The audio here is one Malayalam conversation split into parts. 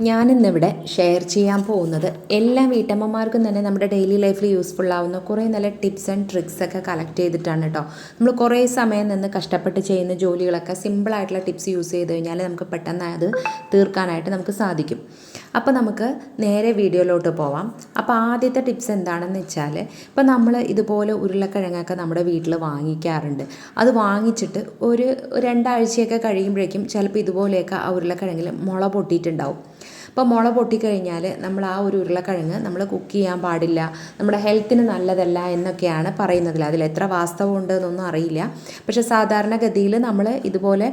ഞാനിന്നിവിടെ ഷെയർ ചെയ്യാൻ പോകുന്നത് എല്ലാ വീട്ടമ്മമാർക്കും തന്നെ നമ്മുടെ ഡെയിലി ലൈഫിൽ യൂസ്ഫുൾ ആവുന്ന കുറേ നല്ല ടിപ്സ് ആൻഡ് ട്രിക്സ് ഒക്കെ കളക്ട് ചെയ്തിട്ടാണ് കേട്ടോ നമ്മൾ കുറേ സമയം നിന്ന് കഷ്ടപ്പെട്ട് ചെയ്യുന്ന ജോലികളൊക്കെ സിമ്പിളായിട്ടുള്ള ടിപ്സ് യൂസ് ചെയ്ത് കഴിഞ്ഞാൽ നമുക്ക് പെട്ടെന്ന് അത് തീർക്കാനായിട്ട് നമുക്ക് സാധിക്കും. അപ്പോൾ നമുക്ക് നേരെ വീഡിയോയിലോട്ട് പോവാം. അപ്പോൾ ആദ്യത്തെ ടിപ്സ് എന്താണെന്ന് വെച്ചാൽ ഇപ്പോൾ നമ്മൾ ഇതുപോലെ ഉരുളക്കിഴങ്ങൊക്കെ നമ്മുടെ വീട്ടിൽ വാങ്ങിക്കാറുണ്ട്. അത് വാങ്ങിച്ചിട്ട് ഒരു രണ്ടാഴ്ചയൊക്കെ കഴിയുമ്പോഴേക്കും ചിലപ്പോൾ ഇതുപോലെയൊക്കെ ആ ഉരുളക്കിഴങ്ങിൽ മുള പൊട്ടിയിട്ടുണ്ടാവും. അപ്പോൾ മുള പൊട്ടിക്കഴിഞ്ഞാൽ നമ്മൾ ആ ഒരു ഉരുളക്കിഴങ്ങ് നമ്മൾ കുക്ക് ചെയ്യാൻ പാടില്ല നമ്മുടെ ഹെൽത്തിന് നല്ലതല്ല എന്നൊക്കെയാണ് പറയുന്നതിൽ അതിൽ എത്ര വാസ്തവമുണ്ട് എന്നൊന്നും അറിയില്ല. പക്ഷേ സാധാരണഗതിയിൽ നമ്മൾ ഇതുപോലെ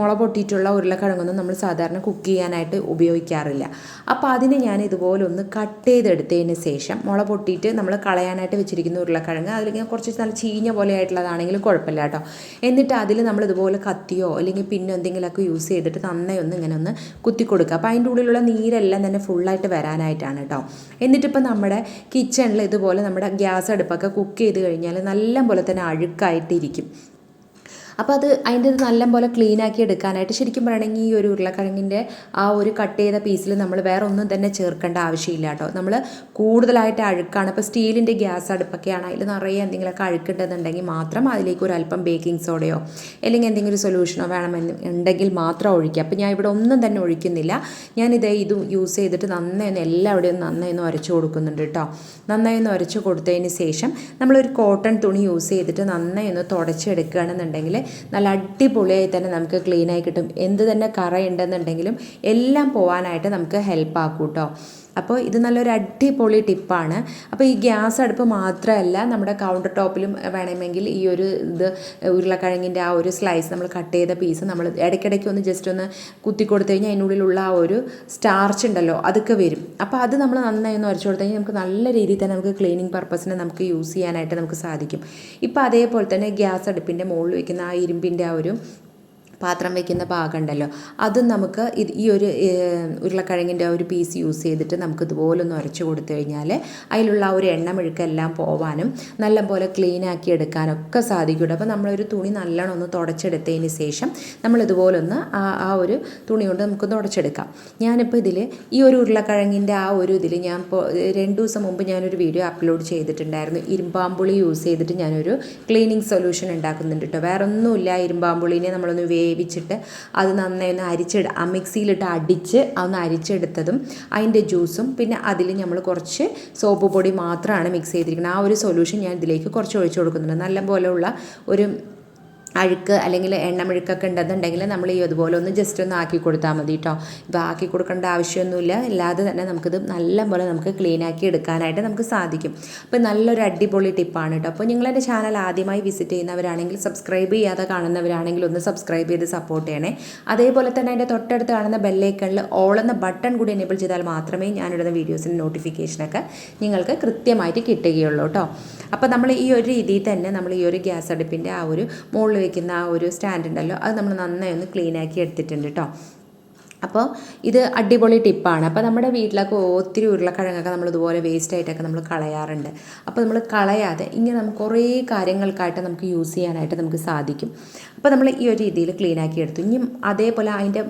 മുള പൊട്ടിയിട്ടുള്ള ഉരുളക്കിഴങ്ങൊന്നും നമ്മൾ സാധാരണ കുക്ക് ചെയ്യാനായിട്ട് ഉപയോഗിക്കാറില്ല. അപ്പോൾ അതിന് ഞാൻ ഇതുപോലെ ഒന്ന് കട്ട് ചെയ്തെടുത്തതിന് ശേഷം മുള പൊട്ടിയിട്ട് നമ്മൾ കളയാനായിട്ട് വെച്ചിരിക്കുന്ന ഉരുളക്കിഴങ്ങ് അതിലിങ്ങനെ കുറച്ച് നല്ല ചീഞ്ഞ പോലെ ആയിട്ടുള്ളതാണെങ്കിലും കുഴപ്പമില്ല കേട്ടോ. എന്നിട്ട് അതിൽ നമ്മൾ ഇതുപോലെ കത്തിയോ അല്ലെങ്കിൽ പിന്നെ എന്തെങ്കിലുമൊക്കെ യൂസ് ചെയ്തിട്ട് നന്നായി ഒന്ന് ഇങ്ങനെ ഒന്ന് കുത്തി കൊടുക്കുക അപ്പോൾ അതിന്റെ ഉള്ളിലുള്ള നീരെല്ലാം തന്നെ ഫുള്ളായിട്ട് വരാനായിട്ടാണ് കേട്ടോ എന്നിട്ടിപ്പോൾ നമ്മുടെ കിച്ചണിൽ ഇതുപോലെ നമ്മുടെ ഗ്യാസ് അടുപ്പൊക്കെ കുക്ക് ചെയ്ത് കഴിഞ്ഞാൽ നല്ല പോലെ തന്നെ അഴുക്കായിട്ടിരിക്കും. അപ്പോൾ അത് അതിന്റെ ഇത് നല്ലപോലെ ക്ലീൻ ആക്കി എടുക്കാനായിട്ട് ശരിക്കും പറയുകയാണെങ്കിൽ ഈ ഒരു ഉരുളക്കിഴങ്ങിന്റെ ആ ഒരു കട്ട് ചെയ്ത പീസിൽ നമ്മൾ വേറെ ഒന്നും തന്നെ ചേർക്കേണ്ട ആവശ്യമില്ല കേട്ടോ. നമ്മൾ കൂടുതലായിട്ട് അഴുക്കാണ്. ഇപ്പോൾ സ്റ്റീലിന്റെ ഗ്യാസ് അടുപ്പൊക്കെയാണ്. അതിൽ നിറയെ എന്തെങ്കിലുമൊക്കെ അഴുക്കുണ്ടെന്നുണ്ടെങ്കിൽ മാത്രം അതിലേക്ക് ഒരു അല്പം ബേക്കിംഗ് സോഡയോ അല്ലെങ്കിൽ എന്തെങ്കിലും ഒരു സൊല്യൂഷനോ വേണമെന്ന് ഉണ്ടെങ്കിൽ മാത്രം ഒഴിക്കുക. അപ്പോൾ ഞാൻ ഇവിടെ ഒന്നും തന്നെ ഒഴിക്കുന്നില്ല. ഞാനിത് ഇത് യൂസ് ചെയ്തിട്ട് നന്നായി ഒന്ന് എല്ലാവിടെയും നന്നായി ഒന്ന് ഉരച്ചു കൊടുക്കുന്നുണ്ട് കേട്ടോ. നന്നായി ഒന്ന് ഉരച്ചു കൊടുത്തതിന് ശേഷം നമ്മളൊരു കോട്ടൺ തുണി യൂസ് ചെയ്തിട്ട് നന്നായി ഒന്ന് തുടച്ചെടുക്കുകയാണെന്നുണ്ടെങ്കിൽ നല്ല അടിപൊളിയായി തന്നെ നമുക്ക് ക്ലീനായി കിട്ടും. എന്ത് തന്നെ കറയുണ്ടെന്നുണ്ടെങ്കിലും എല്ലാം പോവാനായിട്ട് നമുക്ക് ഹെൽപ്പ് ആക്കും കേട്ടോ അപ്പോൾ ഇത് നല്ലൊരു അടിപൊളി ടിപ്പാണ്. അപ്പോൾ ഈ ഗ്യാസ് അടുപ്പ് മാത്രമല്ല നമ്മുടെ കൗണ്ടർ ടോപ്പിലും വേണമെങ്കിൽ ഈ ഒരു ഇത് ഉരുളക്കിഴങ്ങിന്റെ ആ ഒരു സ്ലൈസ് നമ്മൾ കട്ട് ചെയ്ത പീസ് നമ്മൾ ഇടയ്ക്കിടയ്ക്ക് ഒന്ന് ജസ്റ്റ് ഒന്ന് കുത്തി കൊടുത്തു കഴിഞ്ഞാൽ അതിനുള്ളിലുള്ള ആ ഒരു സ്റ്റാർച്ച് ഉണ്ടല്ലോ അതൊക്കെ വരും. അപ്പോൾ അത് നമ്മൾ നന്നായി ഒന്ന് ഉരച്ചു കൊടുത്തു കഴിഞ്ഞാൽ നമുക്ക് നല്ല രീതിയിൽ തന്നെ നമുക്ക് ക്ലീനിങ് പർപ്പസിന് നമുക്ക് യൂസ് ചെയ്യാനായിട്ട് നമുക്ക് സാധിക്കും. ഇപ്പോൾ അതേപോലെ തന്നെ ഗ്യാസ് അടുപ്പിന്റെ മുകളിൽ വയ്ക്കുന്ന ആ ഇരുമ്പിന്റെ ആ ഒരു പാത്രം വെക്കുന്ന പാകമുണ്ടല്ലോ അതും നമുക്ക് ഈ ഒരു ഉരുളക്കിഴങ്ങിന്റെ ആ ഒരു പീസ് യൂസ് ചെയ്തിട്ട് നമുക്ക് ഇതുപോലെ ഒന്ന് ഉരച്ച് കൊടുത്തു കഴിഞ്ഞാൽ അതിലുള്ള ആ ഒരു എണ്ണമെഴുക്കെല്ലാം പോവാനും നല്ലപോലെ ക്ലീൻ ആക്കി എടുക്കാനൊക്കെ സാധിക്കും അപ്പോൾ നമ്മളൊരു തുണി നല്ലോണം ഒന്ന് തുടച്ചെടുത്തതിന് ശേഷം നമ്മൾ ഇതുപോലെ ഒന്ന് ആ ആ ഒരു തുണി കൊണ്ട് നമുക്ക് തുടച്ചെടുക്കാം ഞാനിപ്പോൾ ഇതിൽ ഈ ഒരു ഉരുളക്കിഴങ്ങിന്റെ ആ ഒരു ഇതിൽ ഞാൻ ഇപ്പോൾ രണ്ട് ദിവസം മുമ്പ് ഞാനൊരു വീഡിയോ അപ്ലോഡ് ചെയ്തിട്ടുണ്ടായിരുന്നു. ഇരുമ്പാമ്പുളി യൂസ് ചെയ്തിട്ട് ഞാനൊരു ക്ലീനിങ് സൊല്യൂഷൻ ഉണ്ടാക്കുന്നുണ്ട് കേട്ടോ വേറെ ഒന്നുമില്ല ഇരുമ്പാമ്പുളിനെ നമ്മളൊന്ന് വേവിച്ചിട്ട് അത് നന്നായി ഒന്ന് അരിച്ചെടു ആ മിക്സിയിലിട്ട് അടിച്ച് അതൊന്ന് അരിച്ചെടുത്തതും അതിന്റെ ജ്യൂസും പിന്നെ അതിൽ നമ്മൾ കുറച്ച് സോപ്പ് പൊടി മാത്രമാണ് മിക്സ് ചെയ്തിരിക്കുന്നത്. ആ ഒരു സൊല്യൂഷൻ ഞാൻ ഇതിലേക്ക് കുറച്ച് ഒഴിച്ചു കൊടുക്കുന്നുണ്ട്. നല്ല പോലെയുള്ള ഒരു അഴുക്ക് അല്ലെങ്കിൽ എണ്ണമെഴുക്കൊക്കെ ഉണ്ടെന്നുണ്ടെങ്കിൽ നമ്മൾ ഈ അതുപോലെ ഒന്ന് ജസ്റ്റ് ഒന്ന് ആക്കി കൊടുത്താൽ മതി കേട്ടോ ഇപ്പോൾ ആക്കി കൊടുക്കേണ്ട ആവശ്യമൊന്നുമില്ല. ഇല്ലാതെ തന്നെ നമുക്കിത് നല്ലപോലെ നമുക്ക് ക്ലീൻ ആക്കി എടുക്കാനായിട്ട് നമുക്ക് സാധിക്കും. അപ്പോൾ നല്ലൊരു അടിപൊളി ടിപ്പാണ് കേട്ടോ അപ്പോൾ നിങ്ങളെന്റെ ചാനൽ ആദ്യമായി വിസിറ്റ് ചെയ്യുന്നവരാണെങ്കിൽ സബ്സ്ക്രൈബ് ചെയ്യാതെ കാണുന്നവരാണെങ്കിൽ ഒന്ന് സബ്സ്ക്രൈബ് ചെയ്ത് സപ്പോർട്ട് ചെയ്യണേ. അതേപോലെ തന്നെ എന്റെ തൊട്ടടുത്ത് കാണുന്ന ബെല്ലൈക്കണിൽ ഓൾ എന്ന ബട്ടൺ കൂടി എനേബിൾ ചെയ്താൽ മാത്രമേ ഞാനിടുന്ന വീഡിയോസിന്റെ നോട്ടിഫിക്കേഷനൊക്കെ നിങ്ങൾക്ക് കൃത്യമായിട്ട് കിട്ടുകയുള്ളൂ കേട്ടോ അപ്പോൾ നമ്മൾ ഈ ഒരു രീതിയിൽ തന്നെ നമ്മൾ ഈ ഒരു ഗ്യാസ് അടുപ്പിന്റെ ആ ഒരു മുകളിൽ വെക്കുന്ന ആ ഒരു സ്റ്റാൻഡ് ഉണ്ടല്ലോ അത് നമ്മൾ നന്നായി ഒന്ന് ക്ലീൻ ആക്കി എടുത്തിട്ടുണ്ട് കേട്ടോ അപ്പോൾ ഇത് അടിപൊളി ടിപ്പാണ് അപ്പോൾ നമ്മുടെ വീട്ടിലൊക്കെ ഒത്തിരി ഉരുളക്കിഴങ്ങൊക്കെ നമ്മൾ ഇതുപോലെ വേസ്റ്റ് ആയിട്ടൊക്കെ നമ്മൾ കളയാറുണ്ട്. അപ്പോൾ നമ്മൾ കളയാതെ ഇങ്ങനെ നമുക്ക് കുറേ കാര്യങ്ങൾക്കായിട്ട് നമുക്ക് യൂസ് ചെയ്യാനായിട്ട് നമുക്ക് സാധിക്കും. അപ്പോൾ നമ്മൾ ഈ ഒരു രീതിയിൽ ക്ലീൻ ആക്കി എടുത്തു. ഇനി അതേപോലെ അതിന്റെ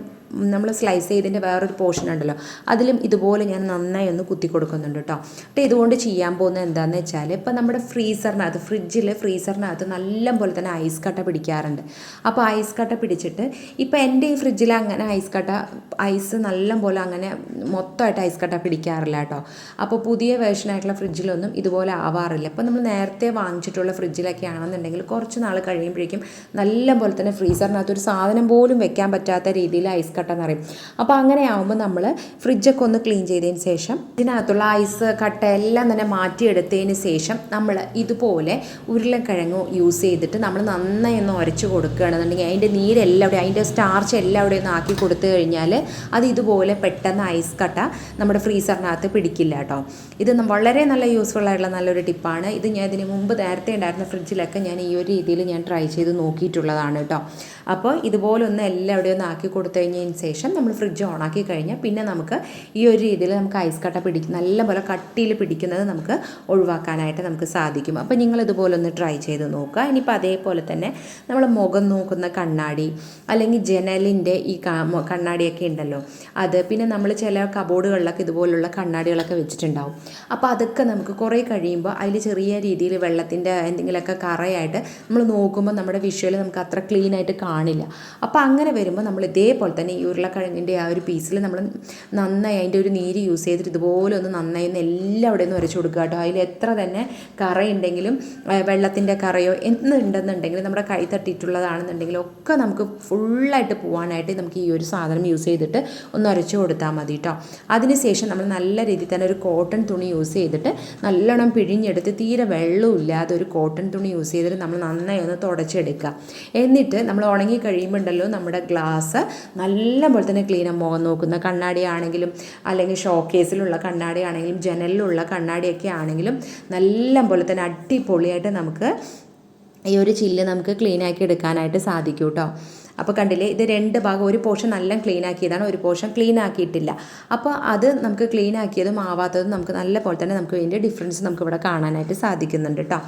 നമ്മൾ സ്ലൈസ് ചെയ്തതിന്റെ വേറൊരു പോർഷൻ ഉണ്ടല്ലോ. അതിലും ഇതുപോലെ ഞാൻ നന്നായി ഒന്ന് കുത്തി കൊടുക്കുന്നുണ്ട് കേട്ടോ അപ്പോൾ ഇതുകൊണ്ട് ചെയ്യാൻ പോകുന്നത് എന്താണെന്ന് വെച്ചാൽ ഇപ്പം നമ്മുടെ ഫ്രീസറിനകത്ത് ഫ്രിഡ്ജിൽ ഫ്രീസറിനകത്ത് നല്ല പോലെ തന്നെ ഐസ് കട്ട പിടിക്കാറുണ്ട്. അപ്പോൾ ഐസ് കട്ട പിടിച്ചിട്ട് ഇപ്പോൾ എന്റെ ഈ ഫ്രിഡ്ജിൽ അങ്ങനെ ഐസ് കട്ട ഐസ് നല്ല പോലെ അങ്ങനെ മൊത്തമായിട്ട് ഐസ് കട്ട പിടിക്കാറില്ല കേട്ടോ. അപ്പോൾ പുതിയ വേർഷനായിട്ടുള്ള ഫ്രിഡ്ജിലൊന്നും ഇതുപോലെ ആവാറില്ല. അപ്പോൾ നമ്മൾ നേരത്തെ വാങ്ങിച്ചിട്ടുള്ള ഫ്രിഡ്ജിലൊക്കെ ആണെന്നുണ്ടെങ്കിൽ കുറച്ച് നാൾ കഴിയുമ്പോഴേക്കും നല്ല പോലെ തന്നെ ഫ്രീസറിനകത്ത് ഒരു സാധനം പോലും വെക്കാൻ പറ്റാത്ത രീതിയിൽ ഐസ് കട്ട നിറയും. അപ്പോൾ അങ്ങനെ ആകുമ്പോൾ നമ്മൾ ഫ്രിഡ്ജൊക്കെ ഒന്ന് ക്ലീൻ ചെയ്തതിന് ശേഷം ഇതിനകത്തുള്ള ഐസ് കട്ട എല്ലാം തന്നെ മാറ്റിയെടുത്തതിന് ശേഷം നമ്മൾ ഇതുപോലെ ഉരുളക്കിഴങ്ങ് യൂസ് ചെയ്തിട്ട് നമ്മൾ നന്നായി ഒന്ന് ഉരച്ച് കൊടുക്കുകയാണെന്നുണ്ടെങ്കിൽ അതിന്റെ നീരെല്ലാം അതിന്റെ സ്റ്റാർച്ച് എല്ലാം അവിടെ ഒന്ന് ആക്കി കൊടുത്തു കഴിഞ്ഞാൽ അത് ഇതുപോലെ പെട്ടെന്ന് ഐസ് കട്ട നമ്മുടെ ഫ്രീസറിനകത്ത് പിടിക്കില്ല കേട്ടോ. ഇത് വളരെ നല്ല യൂസ്ഫുൾ ആയിട്ടുള്ള നല്ലൊരു ടിപ്പാണ് ഇത് ഞാൻ ഇതിന് മുമ്പ് നേരത്തെ ഉണ്ടായിരുന്ന ഫ്രിഡ്ജിലൊക്കെ ഞാൻ ഈ ഒരു രീതിയിൽ ഞാൻ ട്രൈ ചെയ്ത് നോക്കിയിട്ടുള്ളതാണ് കേട്ടോ. അപ്പോൾ ഇതുപോലെ ഒന്ന് എല്ലാവിടെയും ഒന്ന് ആക്കി കൊടുത്തു കഴിഞ്ഞതിന് ശേഷം നമ്മൾ ഫ്രിഡ്ജ് ഓണാക്കി കഴിഞ്ഞാൽ പിന്നെ നമുക്ക് ഈ ഒരു രീതിയിൽ നമുക്ക് ഐസ് കട്ട പിടിക്കും നല്ലപോലെ കട്ടിയിൽ പിടിക്കുന്നത് നമുക്ക് ഒഴിവാക്കാനായിട്ട് നമുക്ക് സാധിക്കും. അപ്പോൾ നിങ്ങൾ ഇതുപോലെ ഒന്ന് ട്രൈ ചെയ്ത് നോക്കുക. ഇനിയിപ്പോൾ അതേപോലെ തന്നെ നമ്മൾ മുഖം നോക്കുന്ന കണ്ണാടി അല്ലെങ്കിൽ ജനലിന്റെ ഈ കണ്ണാടിയൊക്കെ ഉണ്ടല്ലോ. അത് പിന്നെ നമ്മൾ ചില കബോർഡുകളിലൊക്കെ ഇതുപോലുള്ള കണ്ണാടികളൊക്കെ വെച്ചിട്ടുണ്ടാവും. അപ്പോൾ അതൊക്കെ നമുക്ക് കുറേ കഴിയുമ്പോൾ അതിൽ ചെറിയ രീതിയിൽ വെള്ളത്തിന്റെ എന്തെങ്കിലുമൊക്കെ കറയായിട്ട് നമ്മൾ നോക്കുമ്പോൾ നമ്മുടെ വിഷ്വൽ നമുക്ക് അത്ര ക്ലീൻ ആയിട്ട് കാണില്ല. അപ്പോൾ അങ്ങനെ വരുമ്പോൾ നമ്മൾ ഇതേപോലെ തന്നെ ഈ ഉരുളക്കിഴങ്ങിന്റെ ആ ഒരു പീസിൽ നമ്മൾ നന്നായി അതിന്റെ ഒരു നീര് യൂസ് ചെയ്തിട്ട് ഇതുപോലെ ഒന്ന് നന്നായി ഒന്ന് എല്ലാവിടെ നിന്ന് വരച്ചു കൊടുക്കുക കേട്ടോ. അതിൽ എത്ര തന്നെ കറയുണ്ടെങ്കിലും വെള്ളത്തിന്റെ കറയോ എന്തുണ്ടെന്നുണ്ടെങ്കിലും നമ്മുടെ കൈ തട്ടിയിട്ടുള്ളതാണെന്നുണ്ടെങ്കിലും ഒക്കെ നമുക്ക് ഫുള്ളായിട്ട് പോകാനായിട്ട് നമുക്ക് ഈ ഒരു സാധനം യൂസ് ചെയ്തിട്ട് ഒന്ന് ഉരച്ചു കൊടുത്താൽ മതി കേട്ടോ അതിനുശേഷം നമ്മൾ നല്ല രീതിയിൽ തന്നെ ഒരു കോട്ടൺ തുണി യൂസ് ചെയ്തിട്ട് നല്ലോണം പിഴിഞ്ഞെടുത്ത് തീരെ വെള്ളമില്ലാതെ ഒരു കോട്ടൺ തുണി യൂസ് ചെയ്തിട്ട് നമ്മൾ നന്നായി ഒന്ന് തുടച്ചെടുക്കുക. എന്നിട്ട് നമ്മൾ ഉണങ്ങി കഴിയുമ്പോണ്ടല്ലോ നമ്മുടെ ഗ്ലാസ് നല്ല പോലെ തന്നെ ക്ലീൻ മുഖം നോക്കുന്ന കണ്ണാടി ആണെങ്കിലും അല്ലെങ്കിൽ ഷോക്കേസിലുള്ള കണ്ണാടി ആണെങ്കിലും ജനലിലുള്ള കണ്ണാടിയൊക്കെ ആണെങ്കിലും നല്ല പോലെ തന്നെ അടിപൊളിയായിട്ട് നമുക്ക് ഈ ഒരു ചില്ല് നമുക്ക് ക്ലീനാക്കി എടുക്കാനായിട്ട് സാധിക്കും കേട്ടോ അപ്പോൾ കണ്ടില്ലേ ഇത് രണ്ട് ഭാഗം ഒരു പോർഷൻ നല്ല ക്ലീൻ ആക്കിയതാണ് ഒരു പോർഷൻ ക്ലീൻ ആക്കിയിട്ടില്ല. അപ്പോൾ അത് നമുക്ക് ക്ലീൻ ആക്കിയതും ആവാത്തതും നമുക്ക് നല്ല പോലെ തന്നെ നമുക്ക് വേണ്ടി ഡിഫറൻസ് നമുക്ക് ഇവിടെ കാണാനായിട്ട് സാധിക്കുന്നുണ്ട് കേട്ടോ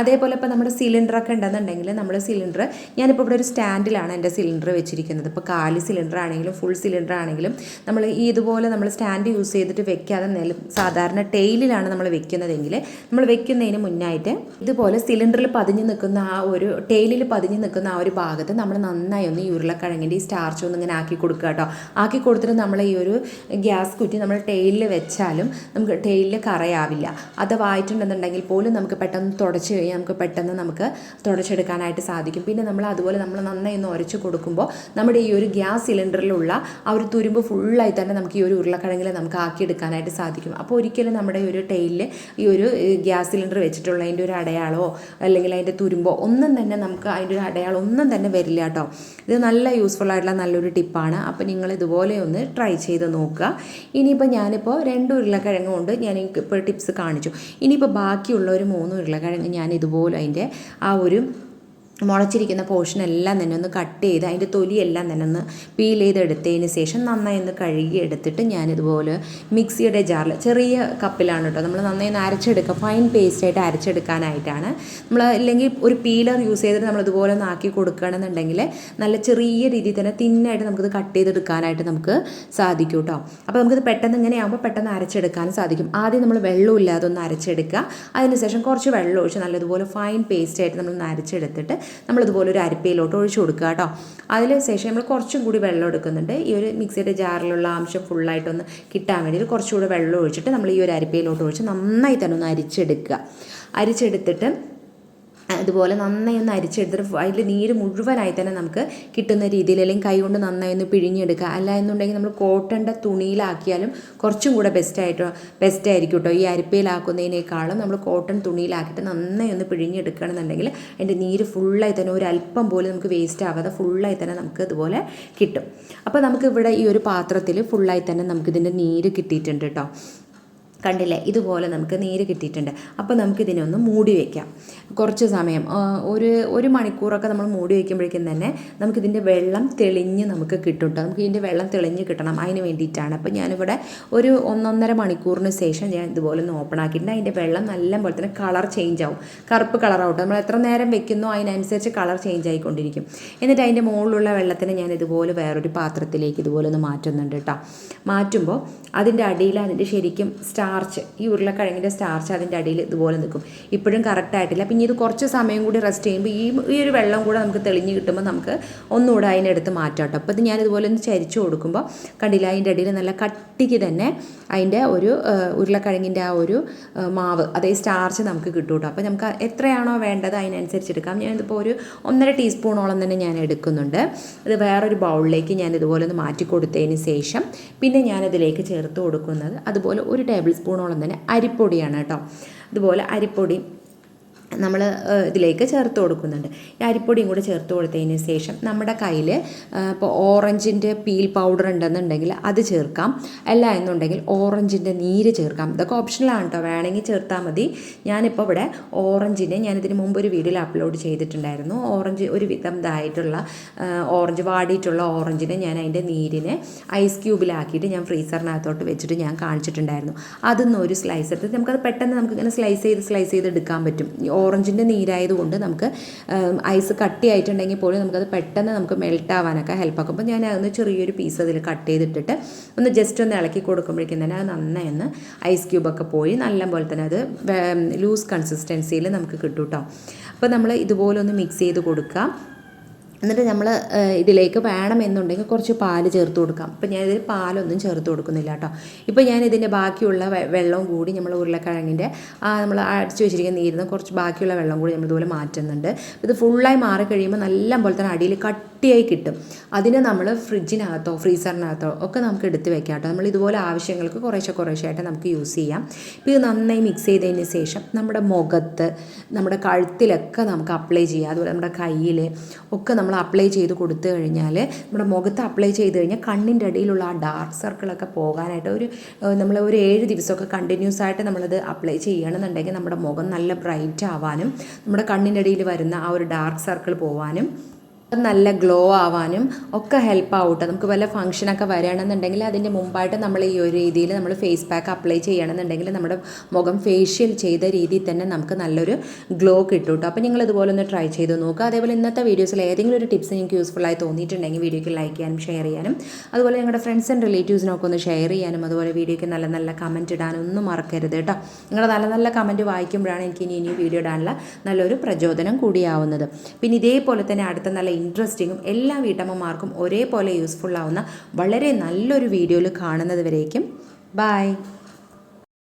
അതേപോലെ ഇപ്പോൾ നമ്മുടെ സിലിണ്ടറൊക്കെ ഉണ്ടെന്നുണ്ടെങ്കിൽ നമ്മുടെ സിലിണ്ടർ ഞാനിപ്പോൾ ഇവിടെ ഒരു സ്റ്റാൻഡിലാണ് എന്റെ സിലിണ്ടർ വെച്ചിരിക്കുന്നത്. ഇപ്പോൾ കാലി സിലിണ്ടർ ആണെങ്കിലും ഫുൾ സിലിണ്ടർ ആണെങ്കിലും നമ്മൾ ഈ ഇതുപോലെ നമ്മൾ സ്റ്റാൻഡ് യൂസ് ചെയ്തിട്ട് വെക്കാതെ നില സാധാരണ ടെയിലിലാണ് നമ്മൾ വെക്കുന്നതെങ്കിൽ നമ്മൾ വെക്കുന്നതിന് മുന്നായിട്ട് ഇതുപോലെ സിലിണ്ടറിൽ പതിഞ്ഞ് നിൽക്കുന്ന ആ ഒരു ടെയിലിൽ പതിഞ്ഞ് നിൽക്കുന്ന ആ ഒരു ഭാഗത്ത് നമ്മൾ നന്നായി ഒന്ന് ഈ ഉരുളക്കിഴങ്ങിന്റെ ഈ സ്റ്റാർച്ച് ഒന്ന് ഇങ്ങനെ ആക്കി കൊടുക്കുക കേട്ടോ. ആക്കി കൊടുത്തിട്ട് നമ്മൾ ഈ ഒരു ഗ്യാസ് കുറ്റി നമ്മൾ ടെയിലിൽ വെച്ചാലും നമുക്ക് ടെയിലിൽ കറയാവില്ല. അത് വായിട്ടുണ്ടെന്നുണ്ടെങ്കിൽ പോലും നമുക്ക് പെട്ടെന്ന് തുടച്ച് കഴിഞ്ഞാൽ നമുക്ക് പെട്ടെന്ന് നമുക്ക് തുടച്ചെടുക്കാനായിട്ട് സാധിക്കും. പിന്നെ നമ്മൾ അതുപോലെ നമ്മൾ നന്നായി ഒന്ന് ഉരച്ച് കൊടുക്കുമ്പോൾ നമ്മുടെ ഈ ഒരു ഗ്യാസ് സിലിണ്ടറിലുള്ള ആ ഒരു തുരുമ്പ് ഫുള്ളായി തന്നെ നമുക്ക് ഈ ഒരു ഉരുളക്കിഴങ്ങിൽ നമുക്ക് ആക്കിയെടുക്കാനായിട്ട് സാധിക്കും. അപ്പോൾ ഒരിക്കലും നമ്മുടെ ഒരു ടെയിലിൽ ഈ ഒരു ഗ്യാസ് സിലിണ്ടർ വെച്ചിട്ടുള്ള അതിന്റെ ഒരു അടയാളമോ അല്ലെങ്കിൽ അതിന്റെ തുരുമ്പോ ഒന്നും തന്നെ നമുക്ക് അതിന്റെ ഒരു അടയാളം ഒന്നും തന്നെ വരില്ല കേട്ടോ. ഇത് നല്ല യൂസ്ഫുൾ ആയിട്ടുള്ള നല്ലൊരു ടിപ്പാണ് അപ്പോൾ നിങ്ങൾ ഇതുപോലെ ഒന്ന് ട്രൈ ചെയ്ത് നോക്കുക. ഇനിയിപ്പോൾ ഞാനിപ്പോൾ രണ്ട് ഉരുളക്കിഴങ്ങ് കൊണ്ട് ഞാൻ ഇപ്പോൾ ടിപ്സ് കാണിച്ചു. ഇനിയിപ്പോൾ ബാക്കിയുള്ള ഒരു മൂന്ന് ഉരുളക്കിഴങ്ങ് ഞാൻ ഇതുപോലെ അതിന്റെ ആ ഒരു മുളച്ചിരിക്കുന്ന പോർഷൻ എല്ലാം തന്നെ ഒന്ന് കട്ട് ചെയ്ത് അതിന്റെ തൊലിയെല്ലാം തന്നെ ഒന്ന് പീൽ ചെയ്തെടുത്തതിന് ശേഷം നന്നായി ഒന്ന് കഴുകി എടുത്തിട്ട് ഞാനിതുപോലെ മിക്സിയുടെ ജാറിൽ ചെറിയ കപ്പിലാണ് കേട്ടോ നമ്മൾ നന്നായി ഒന്ന് അരച്ചെടുക്കുക ഫൈൻ പേസ്റ്റായിട്ട് അരച്ചെടുക്കാനായിട്ടാണ്. നമ്മൾ ഇല്ലെങ്കിൽ ഒരു പീലർ യൂസ് ചെയ്തിട്ട് നമ്മൾ ഇതുപോലെ ഒന്ന് ആക്കി കൊടുക്കുകയാണെന്നുണ്ടെങ്കിൽ നല്ല ചെറിയ രീതിയിൽ തന്നെ തിന്നായിട്ട് നമുക്കിത് കട്ട് ചെയ്തെടുക്കാനായിട്ട് നമുക്ക് സാധിക്കും കേട്ടോ അപ്പോൾ നമുക്കിത് പെട്ടെന്ന് ഇങ്ങനെ ആകുമ്പോൾ പെട്ടെന്ന് അരച്ചെടുക്കാൻ സാധിക്കും. ആദ്യം നമ്മൾ വെള്ളമില്ലാതെ ഒന്ന് അരച്ചെടുക്കുക അതിനുശേഷം കുറച്ച് വെള്ളം ഒഴിച്ച് നല്ലതുപോലെ ഫൈൻ പേസ്റ്റായിട്ട് നമ്മളൊന്ന് അരച്ചെടുത്തിട്ട് നമ്മളിതുപോലെ ഒരു അരിപ്പയിലോട്ട് ഒഴിച്ചു കൊടുക്കുക കേട്ടോ. അതിന് ശേഷം നമ്മൾ കുറച്ചും കൂടി വെള്ളം എടുക്കുന്നുണ്ട്. ഈ ഒരു മിക്സിയുടെ ജാറിലുള്ള അംശം ഫുള്ളായിട്ടൊന്ന് കിട്ടാൻ വേണ്ടിയിട്ട് കുറച്ചുകൂടി വെള്ളം ഒഴിച്ചിട്ട് നമ്മൾ ഈ ഒരു അരിപ്പയിലോട്ട് ഒഴിച്ച് നന്നായി തന്നെ ഒന്ന് അരിച്ചെടുക്കുക. അരിച്ചെടുത്തിട്ട് അതുപോലെ നന്നായി ഒന്ന് അരിച്ചെടുത്തിട്ട് അതിൽ നീര് മുഴുവനായി തന്നെ നമുക്ക് കിട്ടുന്ന രീതിയിൽ അല്ലെങ്കിൽ കൈ കൊണ്ട് നന്നായി ഒന്ന് പിഴിഞ്ഞെടുക്കുക. അല്ല എന്നുണ്ടെങ്കിൽ നമ്മൾ കോട്ടന്റെ തുണിയിലാക്കിയാലും കുറച്ചും കൂടെ ബെസ്റ്റായിട്ടോ ബെസ്റ്റ് ആയിരിക്കും കേട്ടോ ഈ അരിപ്പയിലാക്കുന്നതിനേക്കാളും നമ്മൾ കോട്ടൺ തുണിയിലാക്കിയിട്ട് നന്നായി ഒന്ന് പിഴിഞ്ഞെടുക്കുകയാണെന്നുണ്ടെങ്കിൽ അതിന്റെ നീര് ഫുള്ളായി തന്നെ ഒരു അല്പം പോലും നമുക്ക് വേസ്റ്റ് ആവാതെ ഫുള്ളായി തന്നെ നമുക്ക് ഇതുപോലെ കിട്ടും. അപ്പോൾ നമുക്ക് ഇവിടെ ഈ ഒരു പാത്രത്തിൽ ഫുള്ളായി തന്നെ നമുക്കിതിന്റെ നീര് കിട്ടിയിട്ടുണ്ട് കേട്ടോ കണ്ടില്ലേ? ഇതുപോലെ നമുക്ക് നീര് കിട്ടിയിട്ടുണ്ട്. അപ്പോൾ നമുക്കിതിനെ ഒന്ന് മൂടി വയ്ക്കാം കുറച്ച് സമയം ഒരു ഒരു മണിക്കൂറൊക്കെ നമ്മൾ മൂടി വയ്ക്കുമ്പോഴേക്കും തന്നെ നമുക്കിതിന്റെ വെള്ളം തെളിഞ്ഞ് നമുക്ക് കിട്ടും കേട്ടോ നമുക്ക് ഇതിന്റെ വെള്ളം തെളിഞ്ഞ് കിട്ടണം. അതിന് വേണ്ടിയിട്ടാണ്. അപ്പോൾ ഞാനിവിടെ ഒരു ഒന്നൊന്നര മണിക്കൂറിന് ശേഷം ഞാൻ ഇതുപോലെ ഒന്ന് ഓപ്പൺ ആക്കിയിട്ടുണ്ട്. അതിന്റെ വെള്ളം നല്ല പോലെ തന്നെ കളർ ചേഞ്ച് ആവും. കറുപ്പ് കളറാവട്ടെ നമ്മൾ എത്ര നേരം വെക്കുന്നോ അതിനനുസരിച്ച് കളർ ചേഞ്ച് ആയിക്കൊണ്ടിരിക്കും. എന്നിട്ട് അതിന്റെ മുകളിലുള്ള വെള്ളത്തിനെ ഞാൻ ഇതുപോലെ വേറൊരു പാത്രത്തിലേക്ക് ഇതുപോലെ ഒന്ന് മാറ്റുന്നുണ്ട് കേട്ടോ മാറ്റുമ്പോൾ അതിന്റെ അടിയിൽ അതിന്റെ ശരിക്കും സ്റ്റാർച്ച് ഈ ഉരുളക്കിഴങ്ങിന്റെ സ്റ്റാർച്ച് അതിന്റെ അടിയിൽ ഇതുപോലെ നിൽക്കും. ഇപ്പോഴും കറക്റ്റ് ആയിട്ടില്ല. പിന്നെ ഇത് കുറച്ച് സമയം കൂടി റെസ്റ്റ് ചെയ്യുമ്പോൾ ഈ ഈ ഒരു വെള്ളം കൂടെ നമുക്ക് തെളിഞ്ഞ് കിട്ടുമ്പോൾ നമുക്ക് ഒന്നുകൂടെ അതിനെടുത്ത് മാറ്റാം കേട്ടോ. അപ്പോൾ ഇത് ഞാൻ ഇതുപോലെ ഒന്ന് ചരിച്ചു കൊടുക്കുമ്പോൾ കണ്ടില്ല അതിന്റെ അടിയിൽ നല്ല കട്ടിക്ക് തന്നെ അതിന്റെ ഒരു ഉരുളക്കിഴങ്ങിന്റെ ആ ഒരു മാവ് അതേ സ്റ്റാർച്ച് നമുക്ക് കിട്ടും കേട്ടോ. അപ്പോൾ നമുക്ക് എത്രയാണോ വേണ്ടത് അതിനനുസരിച്ച് എടുക്കാം. ഞാനിതിപ്പോൾ ഒരു ഒന്നര ടീസ്പൂണോളം തന്നെ ഞാൻ എടുക്കുന്നുണ്ട്. ഇത് വേറൊരു ബൗളിലേക്ക് ഞാൻ ഇതുപോലെ ഒന്ന് മാറ്റി കൊടുത്തതിന് ശേഷം പിന്നെ ഞാനതിലേക്ക് ചേർത്ത് കൊടുക്കുന്നത് അതുപോലെ ഒരു ടേബിൾ സ്പൂണോളം തന്നെ അരിപ്പൊടിയാണ് കേട്ടോ. അതുപോലെ അരിപ്പൊടി നമ്മൾ ഇതിലേക്ക് ചേർത്ത് കൊടുക്കുന്നുണ്ട്. ഈ അരിപ്പൊടിയും കൂടെ ചേർത്ത് കൊടുത്തതിന് ശേഷം നമ്മുടെ കയ്യിൽ ഇപ്പോൾ ഓറഞ്ചിന്റെ പീൽ പൗഡർ ഉണ്ടെന്നുണ്ടെങ്കിൽ അത് ചേർക്കാം. അല്ല എന്നുണ്ടെങ്കിൽ ഓറഞ്ചിന്റെ നീര് ചേർക്കാം. ഇതൊക്കെ ഓപ്ഷനിലാണ് കേട്ടോ. വേണമെങ്കിൽ ചേർത്താൽ മതി. ഞാനിപ്പോൾ ഇവിടെ ഓറഞ്ചിനെ ഞാനിതിന് മുമ്പ് ഒരു വീഡിയോയിൽ അപ്ലോഡ് ചെയ്തിട്ടുണ്ടായിരുന്നു. ഓറഞ്ച് ഒരു വിധം ഇതായിട്ടുള്ള ഓറഞ്ച് വാടിയിട്ടുള്ള ഓറഞ്ചിനെ ഞാൻ അതിന്റെ നീരിനെ ഐസ് ക്യൂബിലാക്കിയിട്ട് ഞാൻ ഫ്രീസറിനകത്തോട്ട് വെച്ചിട്ട് ഞാൻ കാണിച്ചിട്ടുണ്ടായിരുന്നു. അതിൽ നിന്ന് ഒരു സ്ലൈസ് എടുത്ത് നമുക്കത് പെട്ടെന്ന് നമുക്ക് ഇങ്ങനെ സ്ലൈസ് ചെയ്ത് സ്ലൈസ് ചെയ്ത് എടുക്കാൻ പറ്റും. ഓറഞ്ചിന്റെ നീരായതുകൊണ്ട് നമുക്ക് ഐസ് കട്ടിയായിട്ടുണ്ടെങ്കിൽ പോലും നമുക്കത് പെട്ടെന്ന് നമുക്ക് മെൽറ്റ് ആവാനൊക്കെ ഹെൽപ്പ് ആക്കും അപ്പോൾ ഞാൻ അതൊന്ന് ചെറിയൊരു പീസ് അതിൽ കട്ട് ചെയ്തിട്ടിട്ട് ഒന്ന് ജസ്റ്റ് ഒന്ന് ഇളക്കി കൊടുക്കുമ്പോഴേക്കും തന്നെ അത് നന്നായി ഒന്ന് ഐസ് ക്യൂബൊക്കെ പോയി നല്ല പോലെ തന്നെ അത് ലൂസ് കൺസിസ്റ്റൻസിയിൽ നമുക്ക് കിട്ടും കേട്ടോ. അപ്പോൾ നമ്മൾ ഇതുപോലെ ഒന്ന് മിക്സ് ചെയ്ത് കൊടുക്കുക എന്നിട്ട് നമ്മൾ ഇതിലേക്ക് വേണമെന്നുണ്ടെങ്കിൽ കുറച്ച് പാൽ ചേർത്ത് കൊടുക്കാം. ഇപ്പം ഞാൻ പാലൊന്നും ചേർത്ത് കൊടുക്കുന്നില്ല കേട്ടോ. ഇപ്പോൾ ഞാൻ ഇതിന്റെ ബാക്കിയുള്ള വെള്ളവും കൂടി നമ്മൾ ഉരുളക്കിഴങ്ങിന്റെ ആ നമ്മൾ അടിച്ചു വെച്ചിരിക്കുന്ന നീരുന്ന കുറച്ച് ബാക്കിയുള്ള വെള്ളം കൂടി നമ്മൾ ഇതുപോലെ മാറ്റുന്നുണ്ട്. ഇത് ഫുള്ളായി മാറി കഴിയുമ്പോൾ നല്ല പോലെ തന്നെ അടിയിൽ കട്ടിയായി കിട്ടും. അതിനെ നമ്മൾ ഫ്രിഡ്ജിനകത്തോ ഫ്രീസറിനകത്തോ ഒക്കെ നമുക്ക് എടുത്ത് വെക്കാം കേട്ടോ. നമ്മൾ ഇതുപോലെ ആവശ്യങ്ങൾക്ക് കുറേശ്ശെ കുറേശ്ശെ ആയിട്ട് നമുക്ക് യൂസ് ചെയ്യാം. ഇപ്പോൾ ഇത് നന്നായി മിക്സ് ചെയ്തതിന് ശേഷം നമ്മുടെ മുഖത്ത് നമ്മുടെ കഴുത്തിലൊക്കെ നമുക്ക് അപ്ലൈ ചെയ്യാം. അതുപോലെ നമ്മുടെ കയ്യിൽ ഒക്കെ നമ്മൾ അപ്ലൈ ചെയ്ത് കൊടുത്തു കഴിഞ്ഞാൽ നമ്മുടെ മുഖത്ത് അപ്ലൈ ചെയ്ത് കഴിഞ്ഞാൽ കണ്ണിന്റെ ഇടയിലുള്ള ആ ഡാർക്ക് സർക്കിളൊക്കെ പോകാനായിട്ട് ഒരു നമ്മൾ ഒരു ഏഴ് ദിവസമൊക്കെ കണ്ടിന്യൂസ് ആയിട്ട് നമ്മളത് അപ്ലൈ ചെയ്യണമെന്നുണ്ടെങ്കിൽ നമ്മുടെ മുഖം നല്ല ബ്രൈറ്റ് ആവാനും നമ്മുടെ കണ്ണിന്റെ ഇടയിൽ വരുന്ന ആ ഒരു ഡാർക്ക് സർക്കിൾ പോവാനും നല്ല ഗ്ലോ ആവാനും ഒക്കെ ഹെൽപ്പ് ആവട്ടെ. നമുക്ക് വല്ല ഫംഗ്ഷനൊക്കെ വരികയാണെന്നുണ്ടെങ്കിൽ അതിന്റെ മുമ്പായിട്ട് നമ്മൾ ഈ ഒരു രീതിയിൽ നമ്മൾ ഫേസ് പാക്ക് അപ്ലൈ ചെയ്യണമെന്നുണ്ടെങ്കിൽ നമ്മുടെ മുഖം ഫേഷ്യൽ ചെയ്ത രീതിയിൽ തന്നെ നമുക്ക് നല്ലൊരു ഗ്ലോ കിട്ടും കേട്ടോ അപ്പോൾ നിങ്ങൾ ഇതുപോലെ ഒന്ന് ട്രൈ ചെയ്ത് നോക്കുക. അതേപോലെ ഇന്നത്തെ വീഡിയോസിൽ ഏതെങ്കിലും ഒരു ടിപ്സ് നിങ്ങൾക്ക് യൂസ്ഫുൾ ആയി തോന്നിയിട്ടുണ്ടെങ്കിൽ വീഡിയോയ്ക്ക് ലൈക്ക് ചെയ്യാനും ഷെയർ ചെയ്യാനും അതുപോലെ നിങ്ങളുടെ ഫ്രണ്ട്സ് ആൻഡ് റിലേറ്റീവ്സിനൊക്കെ ഒന്ന് ഷെയർ ചെയ്യാനും അതുപോലെ വീഡിയോയ്ക്ക് നല്ല നല്ല കമന്റ് ഇടാനും ഒന്നും മറക്കരുത് കേട്ടോ. നിങ്ങളുടെ നല്ല നല്ല കമന്റ് വായിക്കുമ്പോഴാണ് എനിക്ക് ഇനി ഇനി വീഡിയോ ഇടാനുള്ള നല്ലൊരു പ്രചോദനം കൂടിയാവുന്നത്. പിന്നെ ഇതേപോലെ തന്നെ അടുത്ത നല്ല ഇൻട്രസ്റ്റിങ്ങും എല്ലാ വീട്ടമ്മമാർക്കും ഒരേപോലെ യൂസ്ഫുൾ ആവുന്ന വളരെ നല്ലൊരു വീഡിയോയിൽ കാണുന്നത് വരേക്കും. ബൈ